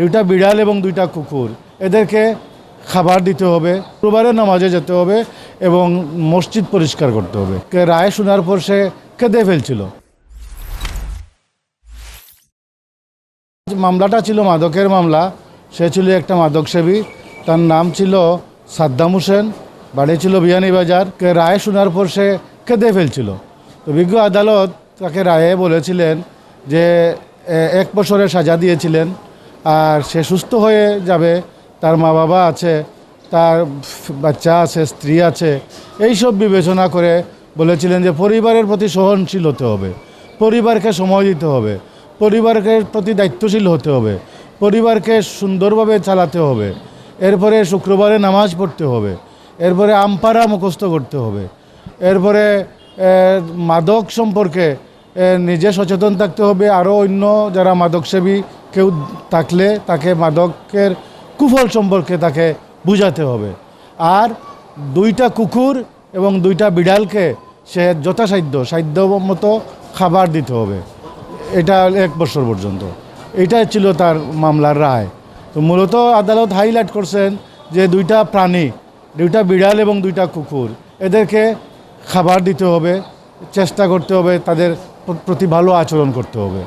দুইটা বিড়াল এবং দুইটা কুকুর। এদেরকে খাবার দিতে হবে শুক্রবারে নামাজে যেতে হবে এবং মসজিদ পরিষ্কার করতে হবে। কে রায় শোনার পর সে কেঁদে ফেলছিল। মামলাটা ছিল মাদকের মামলা। সে ছিল একটা মাদক সেবী তার নাম ছিল সাদ্দাম হোসেন। বাড়ি ছিল বিয়ানীবাজার কে রায় শোনার পর সে কেঁদে ফেলছিল। তো বিজ্ঞ আদালত তাকে রায়ে বলেছিলেন যে এক বছরের সাজা দিয়েছিলেন। আর সে সুস্থ হয়ে যাবে, তার মা বাবা আছে, তার বাচ্চা আছে, স্ত্রী আছে এই সব বিবেচনা করে বলেছিলেন যে পরিবারের প্রতি সহনশীল হতে হবে, পরিবারকে সময় দিতে হবে, পরিবারকে প্রতি দায়িত্বশীল হতে হবে, পরিবারকে সুন্দরভাবে চালাতে হবে, এরপরে শুক্রবারে নামাজ পড়তে হবে, এরপরে আমপারা মুখস্থ করতে হবে, এরপরে মাদক সম্পর্কে নিজে সচেতন থাকতে হবে আরও অন্য যারা মাদকসেবী কেউ থাকলে তাকে মাদকের কুফল সম্পর্কে তাকে বুঝাতে হবে। আর দুইটা কুকুর এবং দুইটা বিড়ালকে সে যথাসাধ্য সাধ্য মতো খাবার দিতে হবে। এটা এক বছর পর্যন্ত। এটাই ছিল তার মামলার রায়। তো মূলত আদালত হাইলাইট করছেন যে দুইটা প্রাণী, দুইটা বিড়াল এবং দুইটা কুকুর, এদেরকে খাবার দিতে হবে, চেষ্টা করতে হবে, তাদের প্রতি ভালো আচরণ করতে হবে।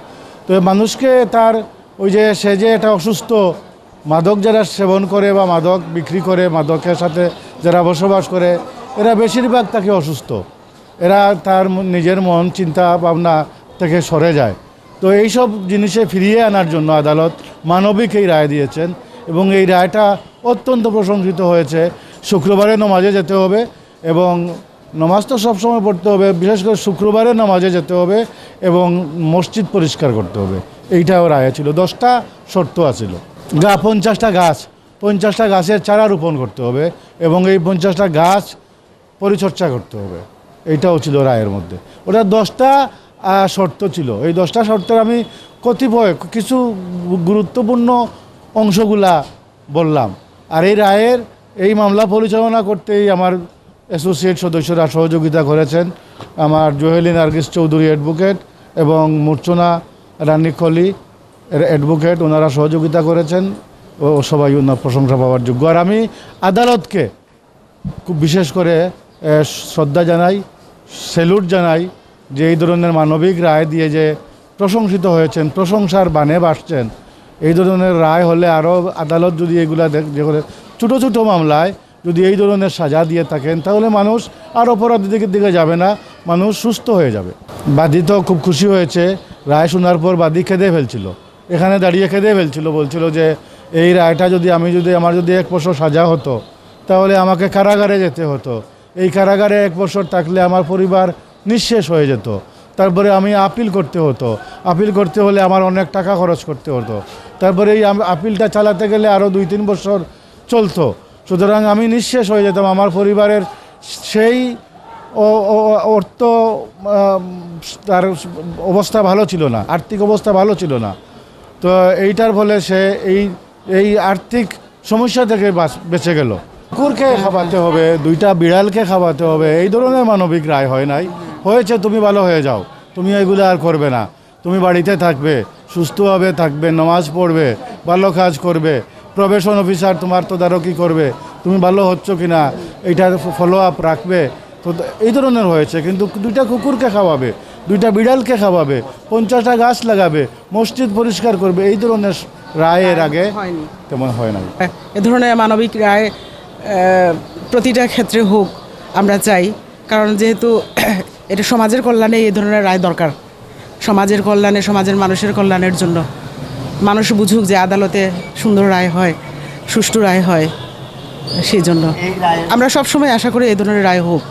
তো মানুষকে তার ওই যে সে যে এটা অসুস্থ, মাদক যারা সেবন করে বা মাদক বিক্রি করে, মাদকের সাথে যারা বসবাস করে, এরা বেশিরভাগ তাকে অসুস্থ। এরা তার নিজের মন, চিন্তা, ভাবনা থেকে সরে যায়। তো এইসব জিনিসে ফিরিয়ে আনার জন্য আদালত মানবিক এই রায় দিয়েছেন এবং এই রায়টা অত্যন্ত প্রশংসিত হয়েছে। শুক্রবারে নমাজে যেতে হবে এবং নমাজ তো সবসময় পড়তে হবে, বিশেষ করে শুক্রবারে নামাজে যেতে হবে এবং মসজিদ পরিষ্কার করতে হবে। এইটাও রায় ছিল, দশটা শর্ত আছিল। গা, পঞ্চাশটা গাছ, পঞ্চাশটা গাছের চারা রোপণ করতে হবে এবং এই পঞ্চাশটা গাছ পরিচর্যা করতে হবে। এইটাও ছিল রায়ের মধ্যে। ওটা দশটা শর্ত ছিল। এই দশটা শর্তের আমি কতিপয় কিছু গুরুত্বপূর্ণ অংশগুলা বললাম। আর এই রায়ের এই মামলা পরিচালনা করতেই আমার অ্যাসোসিয়েট সদস্যরা সহযোগিতা করেছেন আমার জোহেলি নার্গিস চৌধুরী অ্যাডভোকেট এবং মূর্চনা রানী কলি অ্যাডভোকেট, ওনারা সহযোগিতা করেছেন ও সবাই ওনার প্রশংসা পাওয়ার যোগ্য। আর আমি আদালতকে খুব বিশেষ করে শ্রদ্ধা জানাই স্যালুট জানাই যে এই ধরনের মানবিক রায় দিয়ে যে প্রশংসিত হয়েছেন, প্রশংসার বানে বাসছেন, এই ধরনের রায় হলে আরও আদালত যদি এগুলা দেখ, যে ছোটো ছোটো মামলায় যদি এই ধরনের সাজা দিয়ে থাকেন, তাহলে মানুষ আর অপরাধী দিকে যাবে না, মানুষ সুস্থ হয়ে যাবে। বাদী তো খুব খুশি হয়েছে, রায় শোনার পর বাদী কেঁদে ফেলছিল। এখানে দাঁড়িয়ে কেঁদে ফেলছিল, বলছিল যে, এই রায়টা যদি আমি যদি, আমার যদি এক বছর সাজা হতো, তাহলে আমাকে কারাগারে যেতে হতো। এই কারাগারে এক বছর থাকলে আমার পরিবার নিঃশেষ হয়ে যেত। তারপরে আমি আপিল করতে হতো। আপিল করতে হলে আমার অনেক টাকা খরচ করতে হতো। তারপরে এই আপিলটা চালাতে গেলে আরও দুই তিন বছর চলতো। সুতরাং আমি নিঃশেষ হয়ে যেতাম আমার পরিবারের সেই অর্থ তার অবস্থা ভালো ছিল না, আর্থিক অবস্থা ভালো ছিল না। তো এইটার ফলে সে এই এই আর্থিক সমস্যা থেকে বেঁচে গেল। কুকুরকে খাওয়াতে হবে, দুইটা বিড়ালকে খাওয়াতে হবে, এই ধরনের মানবিক রায় হয় নাই। হয়েছে, তুমি ভালো হয়ে যাও। তুমি এগুলো আর করবে না। তুমি বাড়িতে থাকবে সুস্থভাবে থাকবে, নামাজ পড়বে, ভালো কাজ করবে। প্রবেশন অফিসার তোমার তদারকি করবে। তুমি ভালো হচ্ছ কি না এইটার ফলো আপ রাখবে। তো এই ধরনের হয়েছে। কিন্তু দুইটা কুকুরকে খাওয়াবে দুইটা বিড়ালকে খাওয়াবে পঞ্চাশটা গাছ লাগাবে মসজিদ পরিষ্কার করবে এই ধরনের রায়ের আগে তেমন হয় না এ ধরনের মানবিক রায় প্রতিটা ক্ষেত্রে হোক আমরা চাই। কারণ যেহেতু এটা সমাজের কল্যাণে এই ধরনের রায় দরকার। সমাজের কল্যাণে সমাজের মানুষের কল্যাণের জন্য। মানুষ বুঝুক যে আদালতে সুন্দর রায় হয় সুষ্ঠু রায় হয় সেই জন্য। আমরা সবসময় আশা করি এই ধরনের রায় হোক।